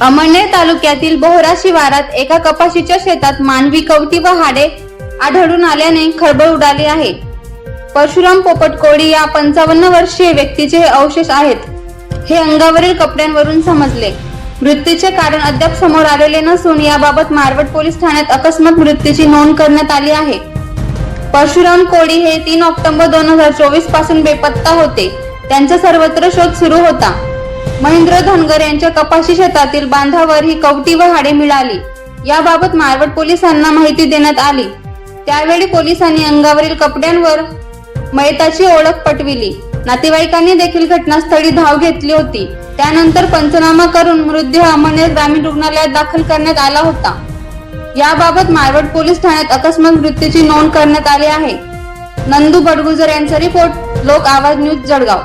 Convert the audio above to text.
अमळनेर तालुक्यातील बोहरा शिवारात एका कपाशीच्या शेतात मानवी कवटी व हाडे आढळून आल्याने खळबळ उडाली आहे. परशुराम पोपट कोळी या पंचावन्न वर्षीय व्यक्तीचे हे अवशेष आहेत हे अंगावरील कपड्यांवरून समजले. मृत्यूचे कारण अद्याप समोर आलेले नसून याबाबत मारवट पोलीस ठाण्यात अकस्मात मृत्यूची नोंद करण्यात आली आहे. परशुराम कोळी हे तीन ऑक्टोबर दोन हजार चोवीसपासून बेपत्ता होते. त्यांचा सर्वत्र शोध सुरू होता. महेंद्र धनगर यांच्या कपाशी शेतातील बांधावर ही कवटी व हाडे मिळाली. याबाबत मारवट पोलिसांना माहिती देण्यात आली. त्यावेळी पोलिसांनी अंगावरील कपड्यांवर मयताची ओळख पटविली. नातेवाईकांनी देखील घटनास्थळी धाव घेतली होती. त्यानंतर पंचनामा करून मृतदेह अमळनेर ग्रामीण रुग्णालयात दाखल करण्यात आला होता. याबाबत मारवड पोलीस ठाण्यात अकस्मात मृत्यूची नोंद करण्यात आली आहे. नंदू बडगुजर यांचा रिपोर्ट लोक आवाज न्यूज जळगाव.